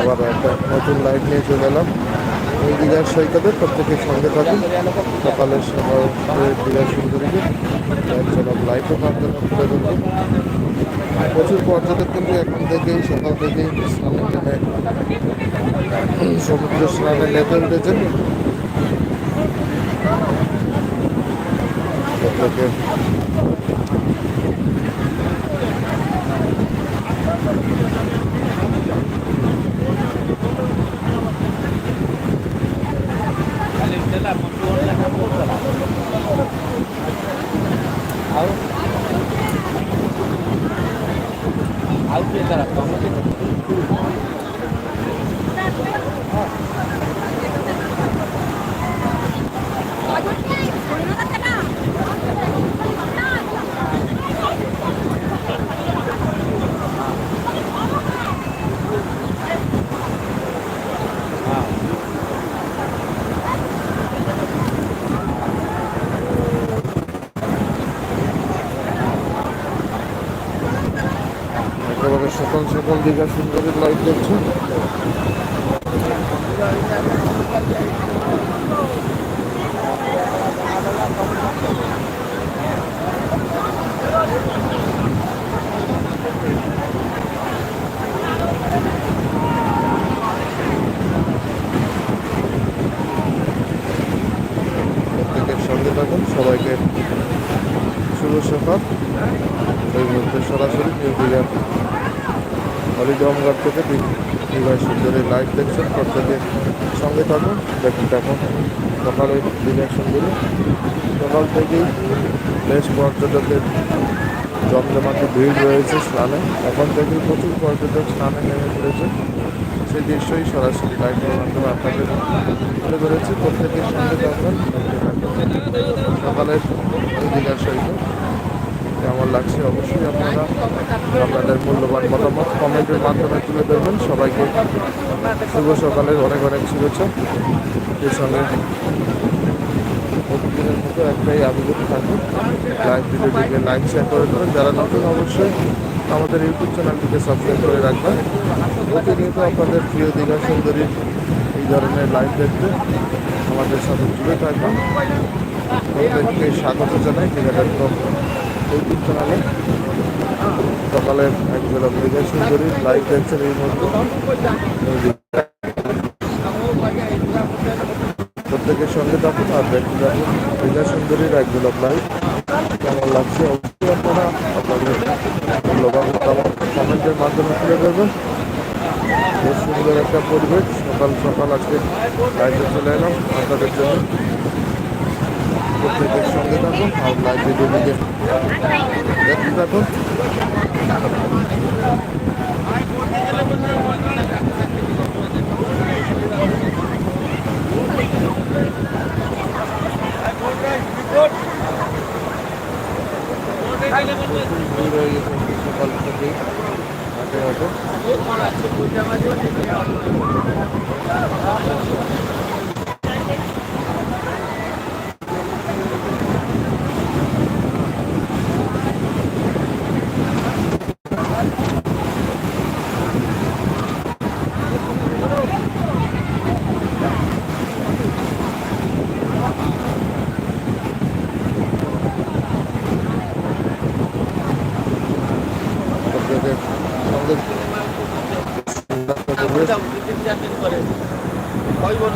আবার একটা নতুন লাইভ নিয়ে চলে এলাম। এই দীঘার সৈকতে প্রত্যেকের সঙ্গে থাকুন। সকালের সুন্দরীকে একজন লাইভও তার জন্য তুলে ধরবো প্রচুর পর্যটক কিন্তু এখন থেকেই, সকাল থেকেই সমুদ্র স্নানে নেমে উঠেছেন। প্রত্যেকে একেবারে সকাল সকাল দীঘা সুন্দরী লাইভ Thank প্রত্যেকের সঙ্গে থাকুন সবাইকে শুভ সকাল এই মুহূর্তে সরাসরি নিউ দীঘার হরিদমঘাট থেকে দীঘায় সুন্দরী লাইভ দেখছেন। প্রত্যেকে সঙ্গে থাকুন। দেখুন দেখুন। সকালে দীঘার সুন্দরী সকাল থেকেই বেশ পর্যটকের জমজমাতে ভিড় রয়েছে স্নানে। এখন থেকে প্রচুর পর্যটক স্নানে নেমে পড়েছে। সেই দৃশ্যই সরাসরি লাইভের মাধ্যমে আপনাদের তুলে ধরেছি। প্রত্যেকের সঙ্গে থাকবেন সকালের দীঘার সহিত কেমন লাগছে অবশ্যই আপনারা আপনাদের মূল্যবান মতামত কমেন্টের মাধ্যমে তুলে ধরবেন। সবাইকে শুভ সকালের অনেক অনেক শুভেচ্ছা। সঙ্গে প্রতিদিনের মতো একটাই আবেদন থাকবে। লাইভ ভিডিওটিকে লাইক শেয়ার করে দেবেন। যারা নতুন অবশ্যই আমাদের ইউটিউব চ্যানেলটিকে সাবস্ক্রাইব করে রাখবেন। প্রতিনিয়ত আপনাদের প্রিয় দীঘা সুন্দরীর এই ধরনের লাইভ দেখতে আমাদের সাথে জুড়ে থাকবেন। প্রত্যেককে স্বাগত জানাই। দীঘা ডট কম ইউটিউব চ্যানেলে সকালের এক ঝলক দীঘা সুন্দরী লাইভ দেখছেন এই মুহূর্তে। প্রত্যেকের সঙ্গে থাকুন আর দেখতে থাকুন। দীঘা সুন্দরীর এক ঝলক লাইভ কেমন লাগছে? অবশ্যই আপনারা আপনাদের মূল্যবান মতামত কমেন্টের মাধ্যমে তুলে দেবেন বেশ সুন্দর একটা পরিবেশ। সকাল সকাল আজকে লাইভে চলে এলাম। আপনাদের জন্য প্রত্যেকের সঙ্গে থাকুন আর লাইভ ভিডিওটিকে দেখতে থাকুন। সকাল থেকেই হাটে হাটে প্রত্যেকের সঙ্গে পরিবেশ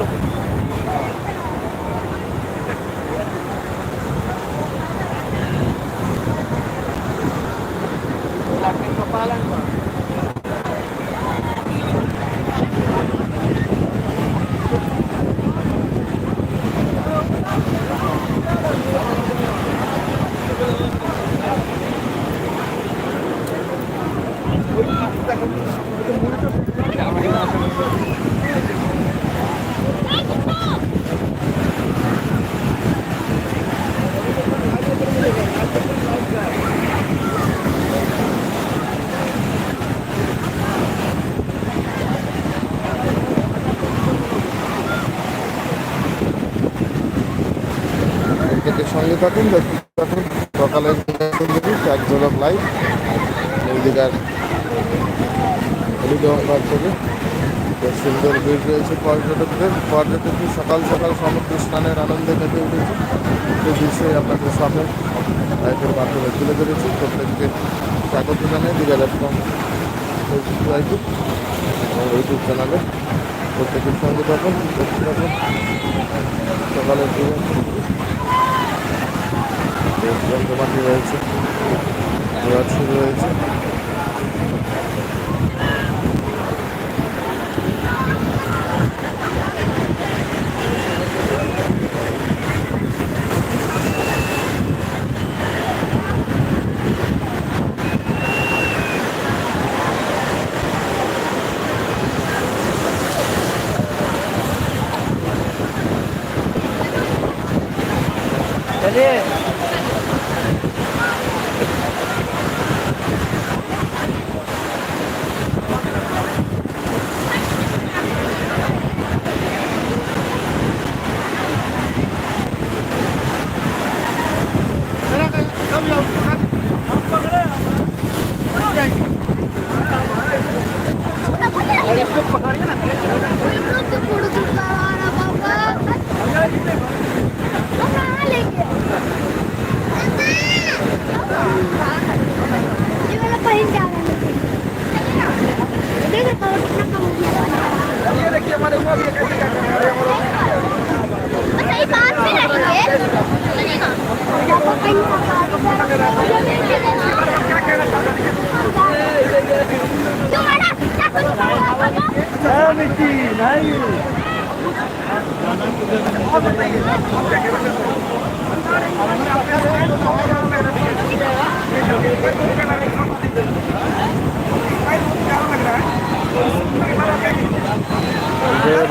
প্রত্যেকের সঙ্গে থাকুন থাকুন সকালের এক ঝলক লাইভ এই থেকে সুন্দর ভিড় রয়েছে পর্যটকদের। পর্যটকদের সকাল সকাল সমুদ্র স্নানের আনন্দে মেতে উঠেছে। সেই দৃশ্যই আপনাদের সামনে লাইফের মাধ্যমে তুলে ধরেছি। প্রত্যেককে স্বাগত জানাই। দীঘা ডট কম ফেসবুক লাইফে এবং ইউটিউব চ্যানেলে প্রত্যেকের সঙ্গে থাকুন, দেখতে থাকুন। সকালের দিকে বেশ জমজমাটি রয়েছে।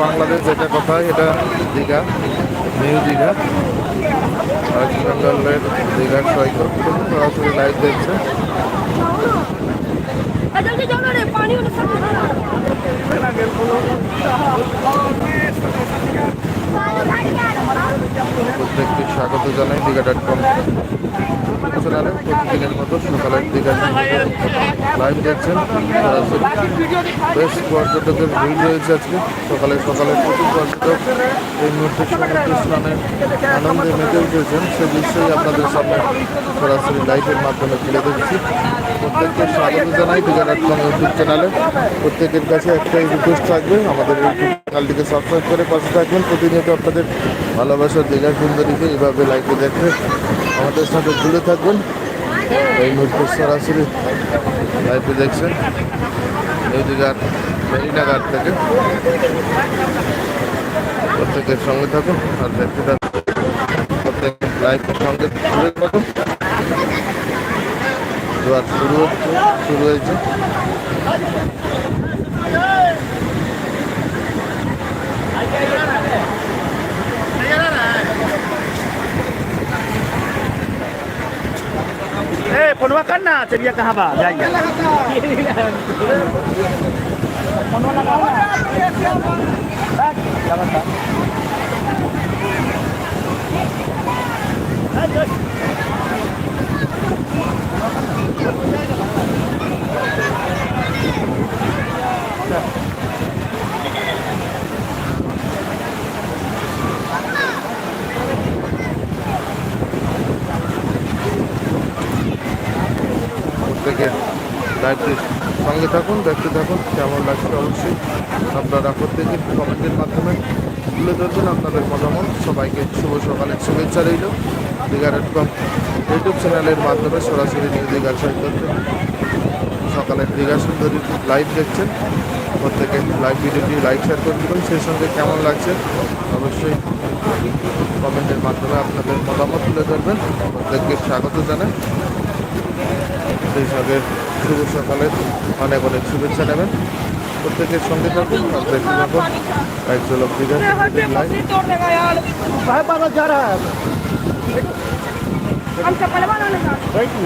বাংলাদেশ যেটা কথা এটা দীঘা নিউ দীঘা। ওয়েস্ট দীঘার সৈকত। সরাসরি লাইভ দেখছে। পানি স্বাগত জানাই দীঘা ডট কম চ্যানেলে প্রতিদিনের মতো সকালের দীঘা লাইভ দেখছেন। বেশ পর্যটকের ভিড় রয়েছে আজকে। সকালে সকালে প্রচুর পর্যটক এই মুহূর্তে সমুদ্র স্নানের আনন্দে মেতে উঠেছেন। সে বিষয়ে আপনাদের সামনে সরাসরি লাইভের মাধ্যমে তুলে ধরছি। প্রত্যেককে স্বাগত জানাই। দীঘা ডট ইউটিউব চ্যানেলে। প্রত্যেকের কাছে একটাই রিকোয়েস্ট থাকবে, আমাদের ইউটিউব চ্যানেলটিকে সাবস্ক্রাইব করে পাশে থাকবেন। প্রতিনিয়ত আপনাদের ভালোবাসার দীঘা সুন্দরীকে এইভাবে লাইভে দেখে আমাদের সাথে জুড়ে থাকবেন। এই মুহূর্তে সরাসরি লাইভে দেখছেন। এই দীঘার মেরিনা ঘাট থেকে প্রত্যেকের সঙ্গে থাকুন আর দেখতে থাকুন। প্রত্যেক লাইভের সঙ্গে থাকুন। জোয়ার শুরু হচ্ছে শুরু হয়েছে ए फोनवा करना चलिए कहाँ बा जाइए फोनवा लगाओ লাইভটির সঙ্গে থাকুন, দেখতে থাকুন, কেমন লাগছে অবশ্যই আপনারা প্রত্যেকে কমেন্টের মাধ্যমে তুলে ধরবেন আপনাদের মতামত। সবাইকে শুভ সকালের শুভেচ্ছা রইল। দীঘা ডট কম ইউটিউব চ্যানেলের মাধ্যমে সরাসরি নিউ দীঘার সৈকত সকালের দীঘা সুন্দরী লাইভ দেখছেন। প্রত্যেকে লাইভ ভিডিওটি লাইক শেয়ার করে দেবেন। সেই সঙ্গে কেমন লাগছে অবশ্যই কমেন্টের মাধ্যমে আপনাদের মতামত তুলে ধরবেন। প্রত্যেককে স্বাগত জানাই। সেই সঙ্গে শুভ সকালের অনেক অনেক শুভেচ্ছা নেবেন প্রত্যেকের সঙ্গে থাকুন আর থাকুন এক ঝলক Thank you.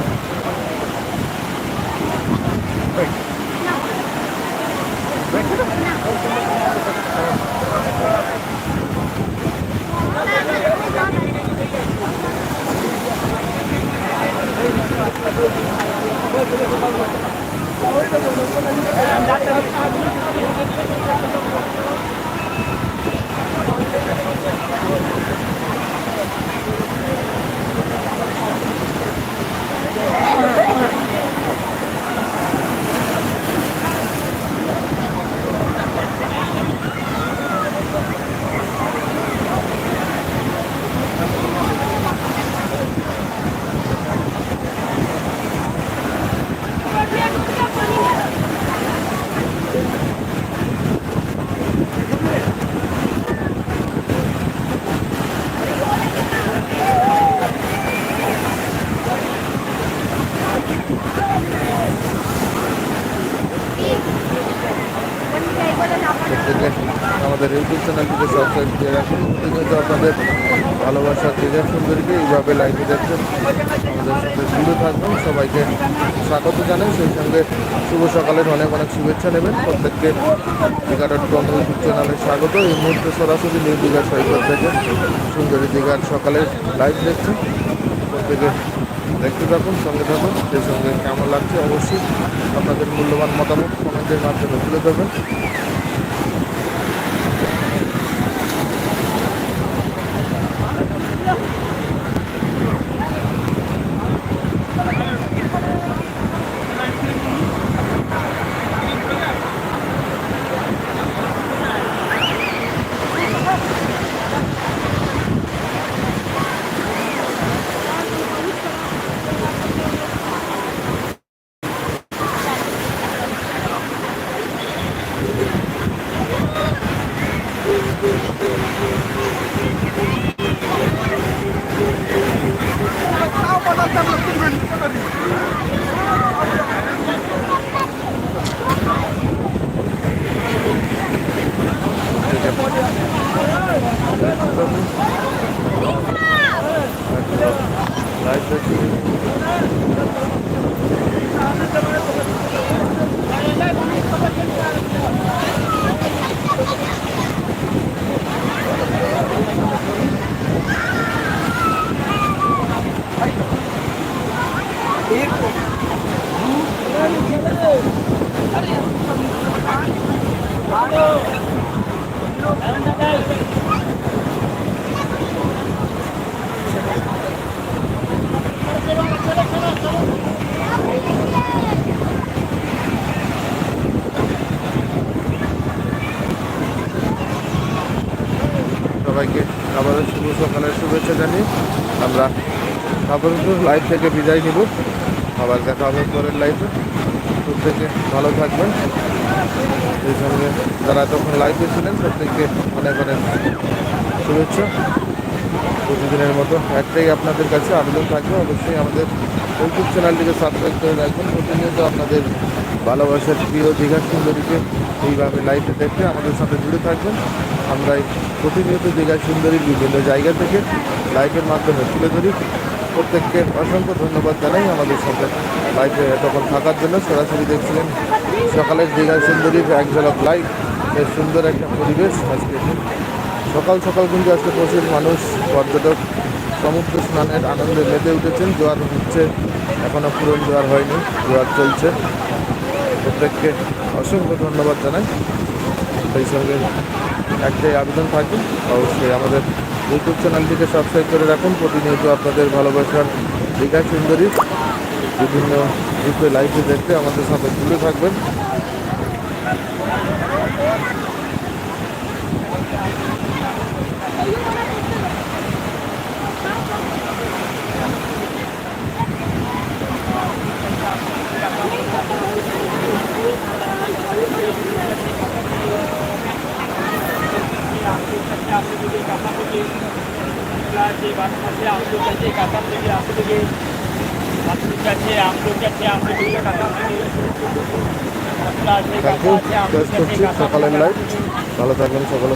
Thank you. সঙ্গে শুভ সকালের অনেক অনেক শুভেচ্ছা নেবেন। প্রত্যেককে দীঘা ডট কম ইউটিউব চ্যানেলে স্বাগত। এই মুহূর্তে সরাসরি নিউ দীঘার সৈকত থেকে সুন্দরী দীঘার সকালের লাইভ দেখছে। প্রত্যেকে দেখতে থাকুন, সঙ্গে থাকুন। সেই সঙ্গে কেমন লাগছে অবশ্যই আপনাদের মূল্যবান মতামত কমেন্টের মাধ্যমে তুলে দেবেন লাইভ দেখছি সবাইকে আবারও শুভ সকালের শুভেচ্ছা জানিয়ে আমরা আপাতত লাইভ থেকে বিদায় নিব। আবার দেখা হবে পরের লাইভে প্রত্যেকে ভালো থাকবেন। সেই সঙ্গে যারা তখন লাইভে ছিলেন, প্রত্যেককে অনেক অনেক শুভেচ্ছা। প্রতিদিনের মতো একটাই আপনাদের কাছে আবেদন থাকবে। অবশ্যই আমাদের ইউটিউব চ্যানেলটিকে সাবস্ক্রাইব করে রাখবেন। প্রতিনিয়ত আপনাদের ভালোবাসার প্রিয় দীঘা সুন্দরীকে এইভাবে লাইভে দেখতে আমাদের সাথে জুড়ে থাকবেন। আমরা প্রতিনিয়ত দীঘা সুন্দরীর বিভিন্ন জায়গা থেকে লাইভের মাধ্যমে তুলে ধরি। প্রত্যেককে অসংখ্য ধন্যবাদ জানাই আমাদের সাথে লাইভে এতক্ষণ থাকার জন্য। সরাসরি দেখছিলেন সকালের দীঘা সুন্দরীর এক ঝলক লাইভ বেশ সুন্দর একটা পরিবেশ আজকে। সকাল সকাল কিন্তু আজকে প্রচুর মানুষ, পর্যটক, সমুদ্র স্নানের আনন্দে মেতে উঠেছেন। জোয়ার হচ্ছে এখনও পূরণ জোয়ার হয়নি, জোয়ার চলছে। প্রত্যেককে অসংখ্য ধন্যবাদ জানাই। সেই সঙ্গে একটাই আবেদন থাকবে, অবশ্যই আমাদের ইউটিউব চ্যানেলটিকে সাবস্ক্রাইব করে রাখুন। প্রতিনিয়ত আপনাদের ভালোবাসার দীঘা সুন্দরী বিভিন্ন গ্রুপে লাইভে দেখতে আমাদের সাথে জুড়ে থাকবেন। শেষ করছি সকালের লাইভ ভালো থাকবেন সকলে।